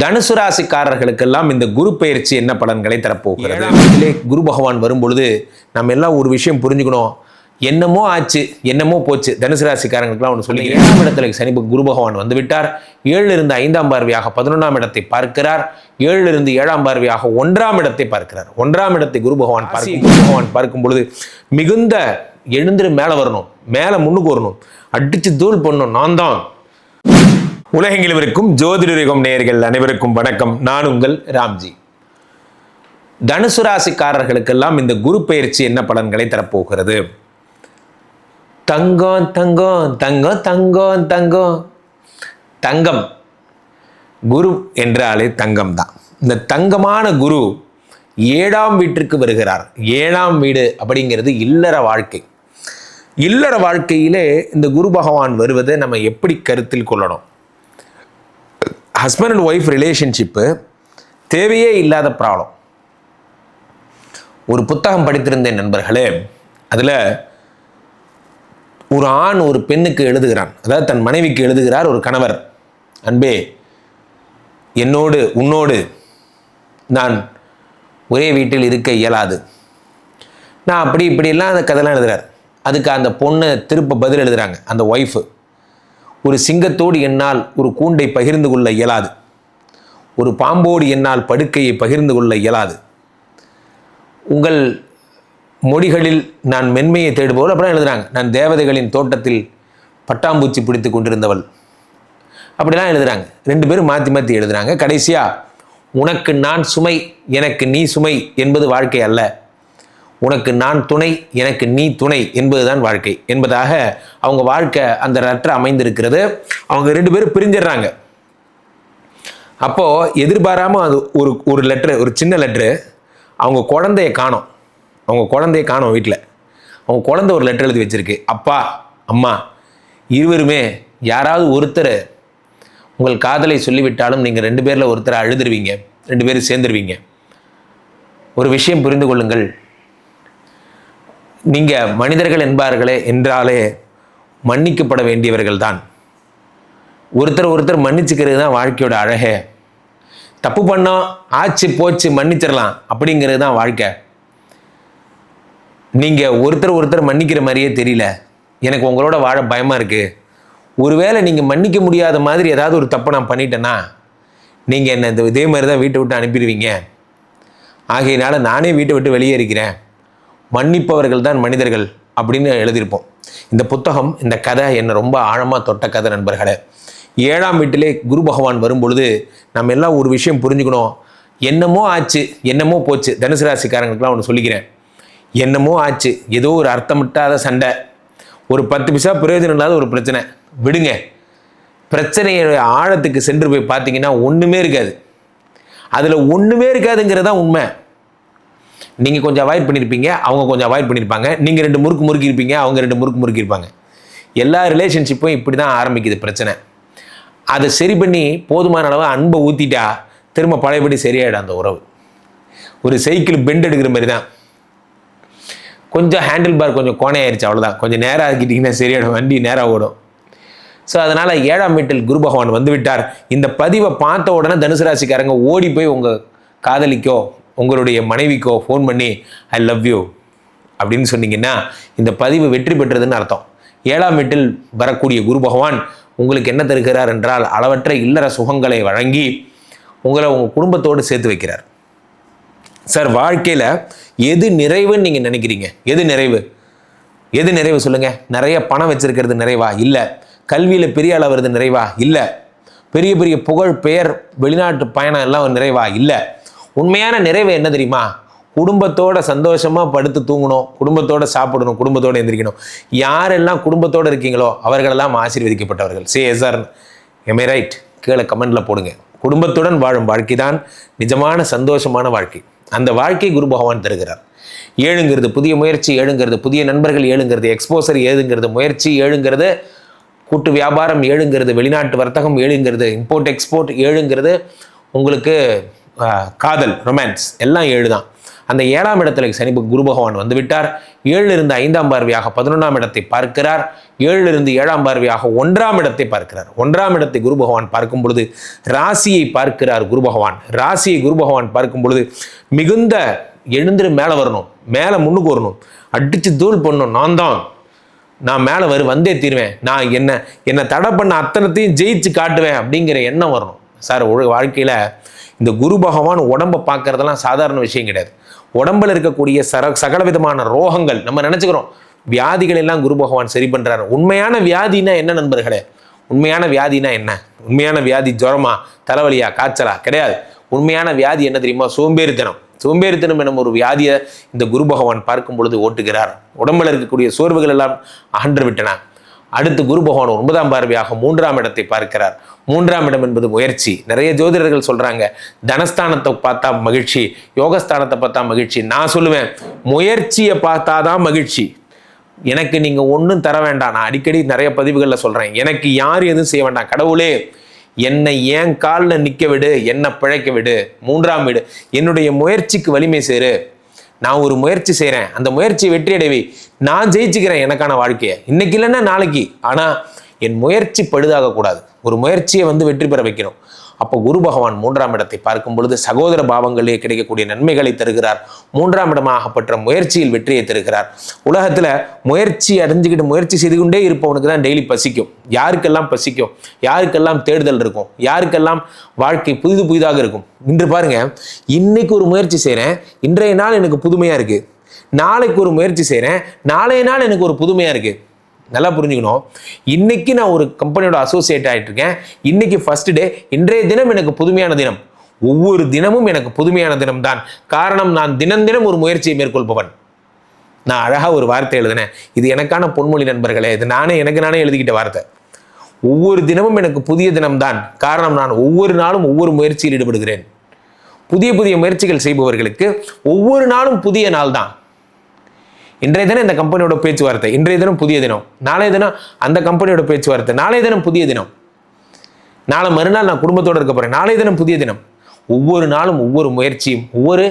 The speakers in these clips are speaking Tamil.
தனுசு ராசிக்காரர்களுக்கெல்லாம் இந்த குரு பயிற்சி என்ன பலன்களை தரப்போகிறது? இதிலே குரு பகவான் வரும்பொழுது நம்ம எல்லாம் ஒரு விஷயம் புரிஞ்சுக்கணும். என்னமோ ஆச்சு என்னமோ போச்சு. தனுசு ராசிக்காரங்களுக்குலாம் ஒன்று சொல்லி ஏழாம் இடத்துல சனி குரு பகவான் வந்து விட்டார் ஏழில் இருந்து ஐந்தாம் பார்வையாக பதினொன்றாம் இடத்தை பார்க்கிறார். ஏழில் இருந்து ஏழாம் பார்வையாக ஒன்றாம் இடத்தை பார்க்கிறார். ஒன்றாம் இடத்தை குரு பகவான் பார்க்கும் குரு பகவான் பார்க்கும் பொழுது மிகுந்த எழுந்திரு மேலே வரணும். மேலே முன்னுக்கு வரணும். அடிச்சு தூள் பண்ணணும். நான் தான். உலகெங்கிலும் இருக்கும் ஜோதிடரிகம் நேயர்கள் அனைவருக்கும் வணக்கம். நான் உங்கள் ராம்ஜி. தனுசு ராசிக்காரர்களுக்கெல்லாம் இந்த குரு பயிற்சி என்ன பலன்களை தரப்போகிறது? தங்கம் தங்கம் தங்கம் தங்கம் தங்கம். தங்கம். குரு என்றாலே தங்கம் தான் இந்த தங்கமான குரு ஏழாம் வீட்டிற்கு வருகிறார். ஏழாம் வீடு அப்படிங்கிறது இல்லற வாழ்க்கை. இல்லற வாழ்க்கையிலே இந்த குரு பகவான் வருவதை நம்ம எப்படி கருத்தில் கொள்ளணும்? ஹஸ்பண்ட் அண்ட் ஒய்ஃப் ரிலேஷன்ஷிப்பு தேவையே இல்லாத ப்ராப்ளம் ஒரு புத்தகம் படித்திருந்தேன் நண்பர்களே அதில் ஒரு ஆண் ஒரு பெண்ணுக்கு எழுதுகிறான். அதாவது தன் மனைவிக்கு எழுதுகிறார் ஒரு கணவர். அன்பே என்னோடு உன்னோடு நான் ஒரே வீட்டில் இருக்க இயலாது. நான் அப்படி இப்படியெல்லாம் அந்த கதைலாம் எழுதுகிறார் அதுக்கு அந்த பொண்ணு திருப்ப பதில் எழுதுகிறாங்க அந்த ஒய்ஃபு ஒரு சிங்கத்தோடு என்னால் ஒரு கூண்டை பகிர்ந்து கொள்ள இயலாது. ஒரு பாம்போடு என்னால் படுக்கையை பகிர்ந்து கொள்ள இயலாது. உங்கள் மொழிகளில் நான் மென்மையை தேடுபவள் அப்புறம் எழுதுகிறாங்க நான் தேவதைகளின் தோட்டத்தில் பட்டாம்பூச்சி பிடித்து கொண்டிருந்தவள். அப்படிலாம் எழுதுறாங்க. ரெண்டு பேரும் மாற்றி மாற்றி எழுதுறாங்க. கடைசியாக உனக்கு நான் சுமை எனக்கு நீ சுமை என்பது வாழ்க்கை அல்ல. உனக்கு நான் துணை எனக்கு நீ துணை என்பதுதான் வாழ்க்கை. என்பதாக அவங்க வாழ்க்கை அந்த லெட்டர் அமைந்திருக்கிறது. அவங்க ரெண்டு பேரும் பிரிஞ்சிடுறாங்க. அப்போது எதிர்பாராமல் அது ஒரு ஒரு லெட்ரு ஒரு சின்ன லெட்ரு அவங்க குழந்தைய காணோம். அவங்க குழந்தைய காணோம் வீட்டில் அவங்க குழந்தை ஒரு லெட்டர் எழுதி வச்சிருக்கு. அப்பா அம்மா இருவருமே யாராவது ஒருத்தர் உங்கள் காதலை சொல்லிவிட்டாலும் நீங்கள் ரெண்டு பேரில் ஒருத்தரை அழுதுருவீங்க ரெண்டு பேரும் சேர்ந்துருவீங்க. ஒரு விஷயம் புரிந்து கொள்ளுங்கள். நீங்கள் மனிதர்கள் என்பார்களே என்றாலே மன்னிக்கப்பட வேண்டியவர்கள் தான் ஒருத்தர் ஒருத்தர் மன்னிச்சுக்கிறது தான் வாழ்க்கையோட அழகே. தப்பு பண்ணோம் ஆச்சு போச்சு மன்னிச்சிடலாம் அப்படிங்கிறது தான் வாழ்க்கை. நீங்கள் ஒருத்தர் ஒருத்தர் மன்னிக்கிற மாதிரியே தெரியல. எனக்கு உங்களோட வாழ பயமாக இருக்குது ஒருவேளை நீங்கள் மன்னிக்க முடியாத மாதிரி ஏதாவது ஒரு தப்பை நான் பண்ணிட்டேன்னா நீங்கள் என்னை இந்த இதே மாதிரி தான் வீட்டை விட்டு அனுப்பிடுவீங்க. ஆகையினால நானே வீட்டை விட்டு வெளியே இருக்கிறேன் மன்னிப்பவர்கள் தான் மனிதர்கள் அப்படின்னு எழுதியிருப்போம். இந்த புத்தகம் இந்த கதை என்னை ரொம்ப ஆழமாக தொட்ட கதை நண்பர்களே. ஏழாம் வீட்டிலே குரு பகவான் வரும்பொழுது நம்ம எல்லாம் ஒரு விஷயம் புரிஞ்சுக்கணும். என்னமோ ஆச்சு என்னமோ போச்சு. தனுசு ராசிக்காரங்களுக்குலாம் ஒன்று சொல்லிக்கிறேன். என்னமோ ஆச்சு ஏதோ ஒரு அர்த்தமிட்டாத சண்டை. ஒரு பத்து பைசா பிரயோஜனம் இல்லாத ஒரு பிரச்சனை. விடுங்க. பிரச்சனையோட ஆழத்துக்கு சென்று போய் பார்த்தீங்கன்னா ஒன்றுமே இருக்காது. அதில் ஒன்றுமே இருக்காதுங்கிறது தான் உண்மை. நீங்கள் கொஞ்சம் அவாய்ட் பண்ணியிருப்பீங்க அவங்க கொஞ்சம் அவாய்ட் பண்ணியிருப்பாங்க நீங்கள் ரெண்டு முறுக்கு முறுக்கியிருப்பீங்க அவங்க ரெண்டு முறுக்கு முறுக்கியிருப்பாங்க எல்லா ரிலேஷன்ஷிப்பும் இப்படி தான் ஆரம்பிக்குது பிரச்சனை. அதை சரி பண்ணி போதுமான அளவு அன்பை ஊற்றிட்டா திரும்ப பழையபடி சரியாயிடும் அந்த உறவு. ஒரு சைக்கிள் பெண்ட் எடுக்கிற மாதிரி தான் கொஞ்சம் ஹேண்டில் பார் கொஞ்சம் கோணையாயிருச்சு அவ்வளோதான் கொஞ்சம் நேராக ஆக்கிட்டிங்கன்னா சரியாயிடும் வண்டி நேராக ஓடும். ஸோ அதனால் ஏழாம் வீட்டில் குரு பகவான் வந்து விட்டார் இந்த பதிவை பார்த்த உடனே தனுசு ராசிக்காரங்க ஓடி போய் உங்கள் காதலிக்கோ உங்களுடைய மனைவிக்கோ ஃபோன் பண்ணி ஐ லவ் யூ அப்படின்னு சொன்னீங்கன்னா இந்த பதிவு வெற்றி பெற்றதுன்னு அர்த்தம். ஏழாம் வீட்டில் வரக்கூடிய குரு பகவான் உங்களுக்கு என்ன தருகிறார் என்றால் அளவற்ற இல்லற சுகங்களை வழங்கி உங்களை உங்கள் குடும்பத்தோடு சேர்த்து வைக்கிறார். சார் வாழ்க்கையில் எது நிறைவுன்னு நீங்கள் நினைக்கிறீங்க? எது நிறைவு? எது நிறைவு சொல்லுங்கள் நிறைய பணம் வச்சுருக்கிறது நிறைவா? இல்லை. கல்வியில் பெரிய அளவு நிறைவா? இல்லை. பெரிய பெரிய புகழ் பெயர் வெளிநாட்டு பயணம் எல்லாம் ஒரு நிறைவா? இல்லை. உண்மையான நிறைவு என்ன தெரியுமா? குடும்பத்தோட சந்தோஷமாக படுத்து தூங்கணும் குடும்பத்தோட சாப்பிடணும் குடும்பத்தோடு எந்திரிக்கணும். யாரெல்லாம் குடும்பத்தோடு இருக்கீங்களோ அவர்களெல்லாம் ஆசீர்வதிக்கப்பட்டவர்கள். சே சார் எம்ஏ ரைட் கீழே கமெண்டில் போடுங்க. குடும்பத்துடன் வாழும் வாழ்க்கை தான் நிஜமான சந்தோஷமான வாழ்க்கை. அந்த வாழ்க்கை குரு பகவான் தருகிறார். ஏழுங்கிறது புதிய முயற்சி ஏழுங்கிறது புதிய நண்பர்கள் ஏழுங்கிறது எக்ஸ்போசர் ஏழுங்கிறது முயற்சி ஏழுங்கிறது கூட்டு வியாபாரம் ஏழுங்கிறது வெளிநாட்டு வர்த்தகம் ஏழுங்கிறது இம்போர்ட் எக்ஸ்போர்ட் ஏழுங்கிறது உங்களுக்கு காதல் ரொமான்ஸ் எல்லாம் ஏழு தான் அந்த ஏழாம் இடத்துல சனி குரு பகவான் வந்துவிட்டார். ஏழில் இருந்து ஐந்தாம் பார்வையாக பதினொன்றாம் இடத்தை பார்க்கிறார். ஏழில் இருந்து ஏழாம் பார்வையாக ஒன்றாம் இடத்தை பார்க்கிறார். ஒன்றாம் இடத்தை குரு பகவான் பார்க்கும் பொழுது ராசியை பார்க்கிறார் குரு பகவான். ராசியை குரு பகவான் பார்க்கும் பொழுது மிகுந்த எழுந்திரு மேலே வரணும் மேலே முன்னுக்கு வரணும். அடித்து தூள் பண்ணணும் நான் தான். நான் மேலே வரு வந்தே தீருவேன். நான் என்ன என்னை தடை பண்ண அத்தனத்தையும் ஜெயிச்சு காட்டுவேன் அப்படிங்கிற எண்ணம் வரணும். சார் ஒரு வாழ்க்கையில் இந்த குரு பகவான் உடம்பை பார்க்கறதெல்லாம் சாதாரண விஷயம் கிடையாது. உடம்புல இருக்கக்கூடிய சர சகல விதமான ரோகங்கள் நம்ம நினச்சிக்கிறோம் வியாதிகள் எல்லாம் குரு பகவான் சரி பண்ணுறாரு உண்மையான வியாதினா என்ன நண்பர்களே? உண்மையான வியாதினா என்ன? உண்மையான வியாதி ஜுரமா தலைவலியா காய்ச்சலா? கிடையாது. உண்மையான வியாதி என்ன தெரியுமா? சோம்பேறித்தனம். சோம்பேறித்தனம் எனும் ஒரு வியாதியை இந்த குரு பகவான் பார்க்கும் பொழுது ஓட்டுகிறார். உடம்புல இருக்கக்கூடிய சோர்வுகள் எல்லாம் அகன்று விட்டன. அடுத்து குரு பகவான் ஒன்பதாம் பார்வையாக மூன்றாம் இடத்தை பார்க்கிறார். மூன்றாம் இடம் என்பது முயற்சி. நிறைய ஜோதிடர்கள் சொல்றாங்க தனஸ்தானத்தை பார்த்தா மகிழ்ச்சி யோகஸ்தானத்தை பார்த்தா மகிழ்ச்சி. நான் சொல்லுவேன் முயற்சியை பார்த்தாதான் மகிழ்ச்சி. எனக்கு நீங்கள் ஒன்றும் தர வேண்டாம். நான் அடிக்கடி நிறைய பதிவுகளில் சொல்கிறேன் எனக்கு யார் எதுவும் செய்ய வேண்டாம். கடவுளே என்னை ஏன் காலில் நிற்க விடு என்னை பிழைக்க விடு மூன்றாம் வீடு என்னுடைய முயற்சிக்கு வலிமை சேரு. நான் ஒரு முயற்சி செய்கிறேன் அந்த முயற்சி வெற்றி அடைவி. நான் ஜெயிச்சுக்கிறேன் எனக்கான வாழ்க்கையை. இன்னைக்கு இல்லைன்னா நாளைக்கு. ஆனால் என் முயற்சி பழுதாகக்கூடாது. ஒரு முயற்சியை வந்து வெற்றி பெற வைக்கணும். அப்போ குரு பகவான் மூன்றாம் இடத்தை பார்க்கும் பொழுது சகோதர பாவங்களிலே கிடைக்கக்கூடிய நன்மைகளை தருகிறார். மூன்றாம் இடமாக பெற்ற முயற்சியில் வெற்றியை தருகிறார். உலகத்தில் முயற்சி அடைஞ்சுக்கிட்டு முயற்சி செய்து கொண்டே இருப்பவனுக்கு தான் டெய்லி பசிக்கும். யாருக்கெல்லாம் பசிக்கும்? யாருக்கெல்லாம் தேடுதல் இருக்கும்? யாருக்கெல்லாம் வாழ்க்கை புதிது புதிதாக இருக்கும்? இன்று பாருங்க இன்னைக்கு ஒரு முயற்சி செய்கிறேன் இன்றைய நாள் எனக்கு புதுமையாக இருக்குது நாளைக்கு ஒரு முயற்சி செய்கிறேன் நாளைய நாள் எனக்கு ஒரு புதுமையாக இருக்குது நல்லா புரிஞ்சுக்கணும். இன்னைக்கு நான் ஒரு கம்பெனியோட அசோசியேட் ஆகிட்டு இருக்கேன். இன்னைக்கு ஃபர்ஸ்ட் டே இன்றைய தினம் எனக்கு புதுமையான தினம். ஒவ்வொரு தினமும் எனக்கு புதுமையான தினம் தான் காரணம் நான் தினம் தினம் ஒரு முயற்சியை மேற்கொள்பவன். நான் அழகாக ஒரு வார்த்தை எழுதினேன். இது எனக்கான பொன்மொழி நண்பர்களே இது நானே எனக்கு நானே எழுதிக்கிட்ட வார்த்தை. ஒவ்வொரு தினமும் எனக்கு புதிய தினம்தான். காரணம் நான் ஒவ்வொரு நாளும் ஒவ்வொரு முயற்சியில் ஈடுபடுகிறேன். புதிய புதிய முயற்சிகள் செய்பவர்களுக்கு ஒவ்வொரு நாளும் புதிய நாள் தான் இன்றைய தினம் இந்த கம்பெனியோட பேச்சுவார்த்தை இன்றைய தினம் புதிய தினம். நாளைய தினம் அந்த கம்பெனியோட பேச்சுவார்த்தை நாளைய தினம் புதிய தினம். நாளை மறுநாள் நான் குடும்பத்தோடு இருக்க போகிறேன் நாளைய தினம் புதிய தினம். ஒவ்வொரு நாளும் ஒவ்வொரு முயற்சியும் ஒவ்வொரு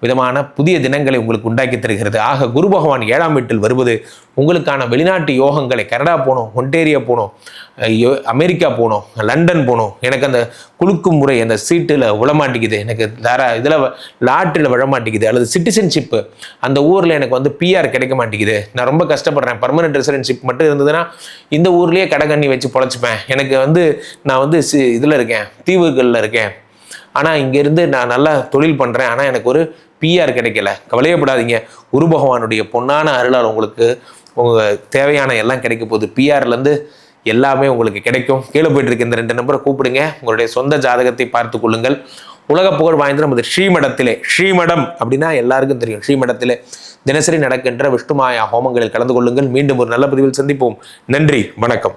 விதமான புதிய தினங்களை உங்களுக்கு உண்டாக்கி தருகிறது. ஆக குரு பகவான் ஏழாம் வீட்டில் வருவது உங்களுக்கான வெளிநாட்டு யோகங்களை கனடா போகணும் ஒன்டேரியா போகணும் யோ- அமெரிக்கா போகணும் லண்டன் போகணும் எனக்கு அந்த குலுக்கும் முறை அந்த சீட்டில் விழமாட்டிக்குது எனக்கு தர இதில் லாட்டில் விழமாட்டிக்குது. அல்லது சிட்டிசன்ஷிப்பு அந்த ஊரில் எனக்கு வந்து பிஆர் கிடைக்க மாட்டேங்குது நான் ரொம்ப கஷ்டப்படுறேன். பர்மனெண்ட் ரெசிடென்ஷிப் மட்டும் இருந்ததுன்னா இந்த ஊர்லேயே கடை கண்ணி வச்சு பொழைச்சிப்பேன். எனக்கு வந்து நான் வந்து சி இதில் இருக்கேன் தீவுகளில் இருக்கேன். ஆனால் இங்கேருந்து நான் நல்லா தொழில் பண்ணுறேன் ஆனால் எனக்கு ஒரு பிஆர் கிடைக்கல. கவலையப்படாதீங்க. குரு பகவானுடைய பொன்னான அருளால் உங்களுக்கு உங்கள் தேவையான எல்லாம் கிடைக்க போகுது. பிஆர்லேருந்து எல்லாமே உங்களுக்கு கிடைக்கும். கீழே போயிட்டு இருக்க இந்த ரெண்டு நம்பரை கூப்பிடுங்க. உங்களுடைய சொந்த ஜாதகத்தை பார்த்து கொள்ளுங்கள். உலக புகழ் வாய்ந்த நமது ஸ்ரீமடத்திலே ஸ்ரீமடம் அப்படின்னா எல்லாருக்கும் தெரியும். ஸ்ரீமடத்திலே தினசரி நடக்கின்ற விஷ்ணுமாயா ஹோமங்களில் கலந்து கொள்ளுங்கள். மீண்டும் ஒரு நல்ல பதிவில் சந்திப்போம். நன்றி. வணக்கம்.